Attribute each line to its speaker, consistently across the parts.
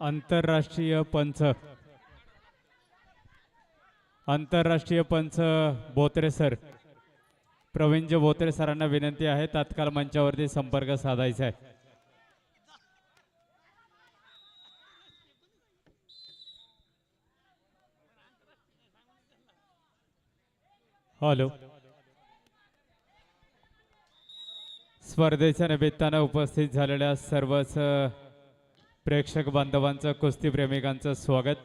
Speaker 1: आंतरराष्ट्रीय पंच आंतरराष्ट्रीय पंच बोत्रे सर. प्रवीणज बोत्रे सरांना विनंती आहे तात्काळ मंचावरती संपर्क साधायचा आहे. हॅलो. स्पर्धेच्या निमित्तानं उपस्थित झालेल्या सर्वच प्रेक्षक बांधवांचं कुस्ती प्रेमिकांचं स्वागत.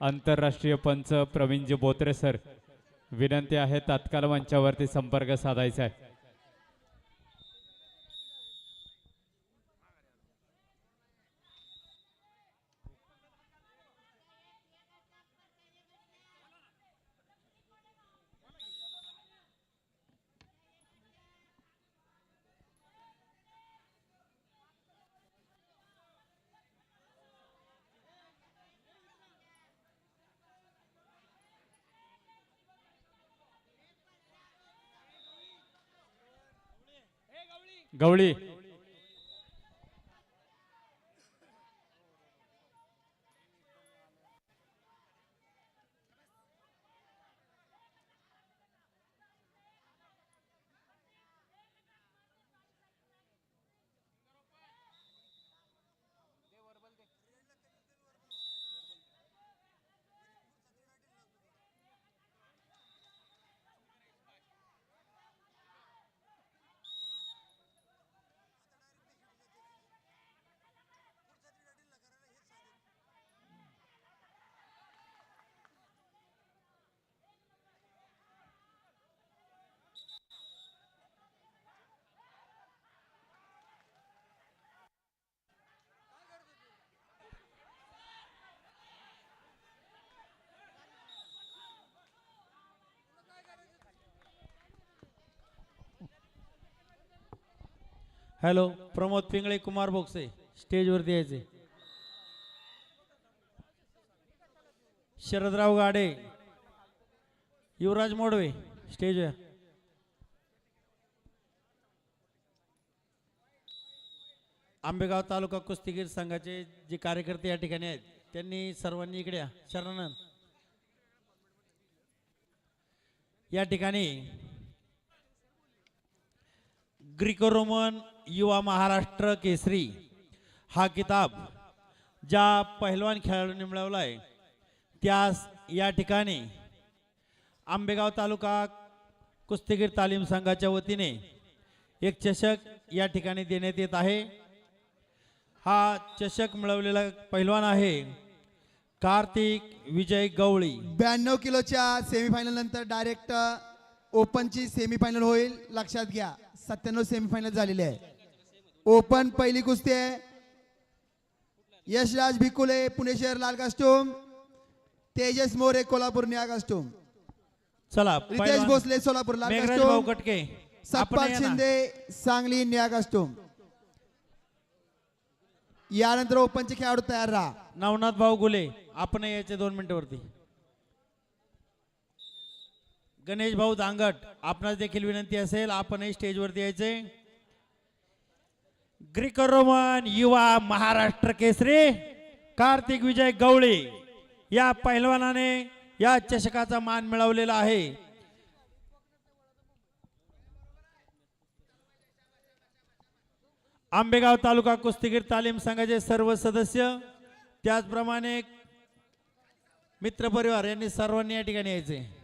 Speaker 1: आंतरराष्ट्रीय पंच प्रवीणजी बोत्रे सर विनंती आहे तात्काळ मंचावरती संपर्क साधायचा आहे. गवळी.
Speaker 2: हॅलो प्रमोद पिंगळे कुमार बोक्से स्टेजवरती यायचे. शरदराव गाडे. युवराज मोडवे. स्टेजवर आंबेगाव तालुका कुस्तीगीर संघाचे जे कार्यकर्ते या ठिकाणी आहेत त्यांनी सर्वांनी इकडे शरणानंद. या ठिकाणी ग्रीको रोमन युवा महाराष्ट्र केसरी हा किताब ज्या पहिलवान खेळाडूंनी मिळवला आहे त्यास या ठिकाणी आंबेगाव तालुका कुस्तीगीर तालीम संघाच्या वतीने एक चषक या ठिकाणी देण्यात येत आहे. हा चषक मिळवलेला पहिलवान आहे कार्तिक विजय गवळी.
Speaker 3: ब्याण्णव किलोच्या सेमीफायनल नंतर डायरेक्ट ओपनची सेमीफायनल होईल लक्षात घ्या. सत्त्याण्णव सेमीफायनल झालेली आहे. ओपन पहिली कुस्ती आहे. यशराज भिकुले पुणे शहर लाल कास्टूम. तेजस मोरे कोल्हापूर निळा कास्टूम.
Speaker 2: चला
Speaker 3: रितेश भोसले सोलापूर लाल
Speaker 2: मेघराज भाऊ
Speaker 3: कास्टूम
Speaker 2: कटके
Speaker 3: सप्पाल. शिंदे सांगली निळा कास्टूम. यानंतर ओपनचे खेळाडू तयार राहा.
Speaker 2: नवनाथ भाऊ गुले आपण यायचे दोन मिनिटावरती गणेश भाऊ दांगट आपणास देखील विनंती असेल आपणही स्टेजवरती यायचे. ग्रीक रोमन युवा महाराष्ट्र केसरी कार्तिक विजय गवळी या पहिलवानाने या चषकाचा मान मिळवलेला आहे. आंबेगाव तालुका कुस्तीगीर तालीम संघाचे सर्व सदस्य त्याचप्रमाणे मित्रपरिवार यांनी सर्वांनी या ठिकाणी यायचे.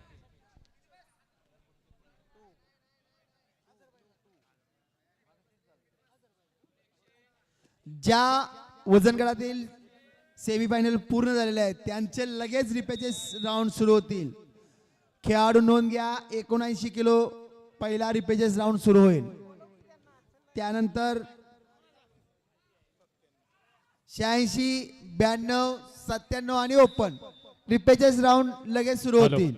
Speaker 3: ज्या वजन गटातील सेमीफायनल पूर्ण झालेले आहेत त्यांचे लगेच रिपेचे राऊंड सुरू होतील. खेळाडू नोंद घ्या एकोणऐंशी किलो पहिला रिपेचेस राऊंड सुरू होईल. त्यानंतर शहाऐंशी ब्याण्णव सत्त्याण्णव आणि ओपन रिपेचेस राऊंड लगेच सुरू. होतील.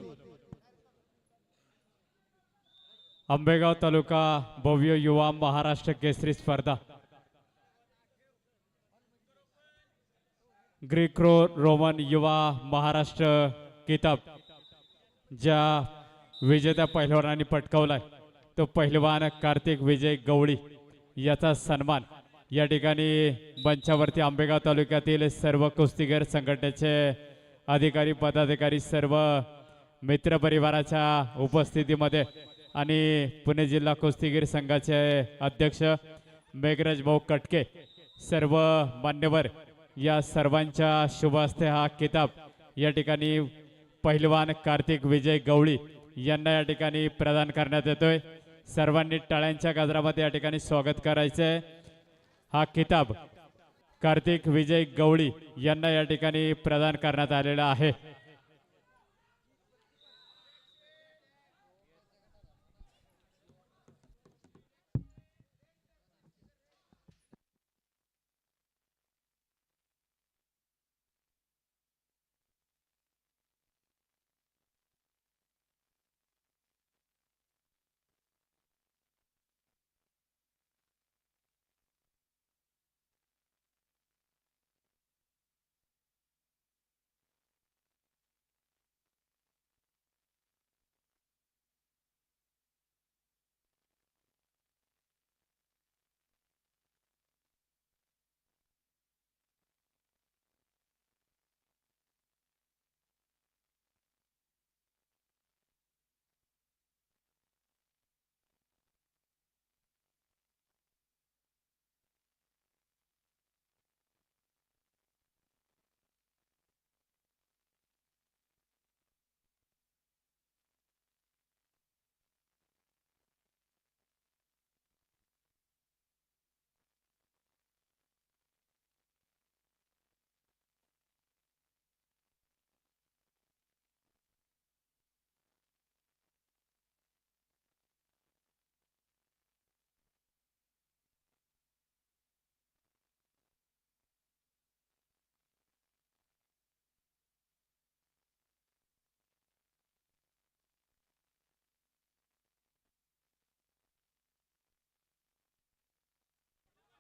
Speaker 1: आंबेगाव तालुका भव्य युवा महाराष्ट्र केसरी स्पर्धा. ग्रीक्रो रोमन युवा महाराष्ट्र किताब ज्या विजेत्या पहिलवानांनी पटकावलाय तो पहिलवान कार्तिक विजय गवळी याचा सन्मान या ठिकाणी मंचावरती आंबेगाव तालुक्यातील सर्व कुस्तीगीर संघटनेचे अधिकारी पदाधिकारी सर्व मित्रपरिवाराच्या उपस्थितीमध्ये आणि पुणे जिल्हा कुस्तीगीर संघाचे अध्यक्ष मेघराज भाऊ कटके सर्व मान्यवर या सर्वांच्या शुभास्ते हा किताब. या ठिकाणी पहिलवान कार्तिक विजय गवळी यांना या ठिकाणी प्रदान करण्यात येतोय. सर्वांनी टाळ्यांच्या गजरामध्ये या ठिकाणी स्वागत करायचंय. हा किताब कार्तिक विजय गवळी यांना या ठिकाणी प्रदान करण्यात आलेला आहे.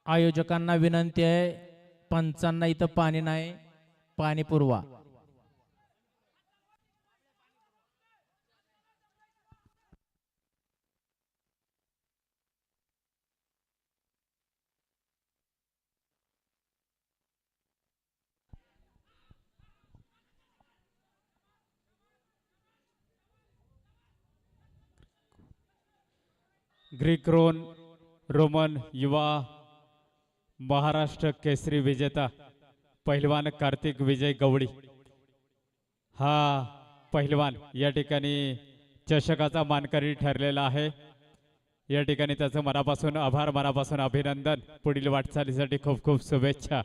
Speaker 4: आयोजकांना विनंती आहे पंचांना इथं पाणी नाही पाणी पुरवा.
Speaker 1: ग्रीक रोन रोमन युवा महाराष्ट्र केसरी विजेता पहिलवान कार्तिक विजय गवळी. हा पहिलवान या ठिकाणी चषकाचा मानकरी ठरलेला आहे. या ठिकाणी त्याचं मनापासून आभार मनापासून अभिनंदन. पुढील वाटचालीसाठी खूप खूप शुभेच्छा.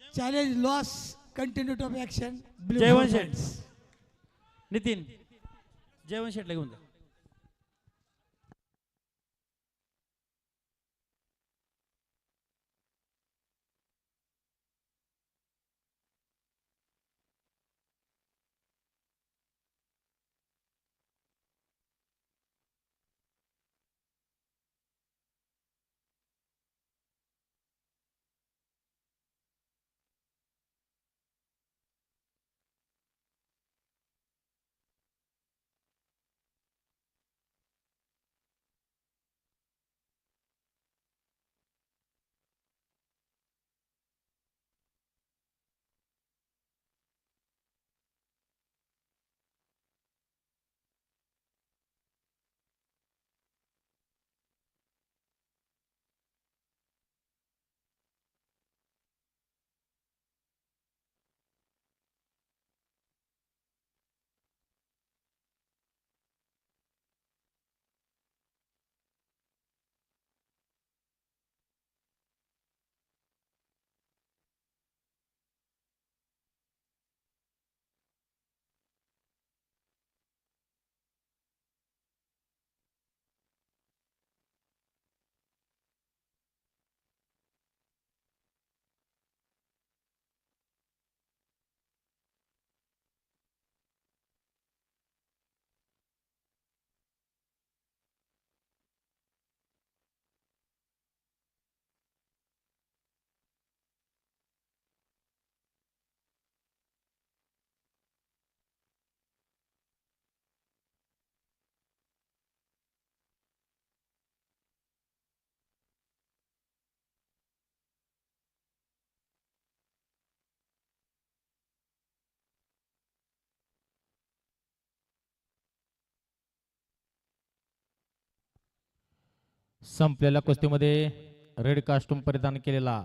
Speaker 5: Loss, continuity of action. Blue
Speaker 2: Jaywant शेठ. नितीन जयवंत शेठला घेऊन जा
Speaker 4: संपलेल्या कुस्तीमध्ये रेड कास्टूम परिधान केलेला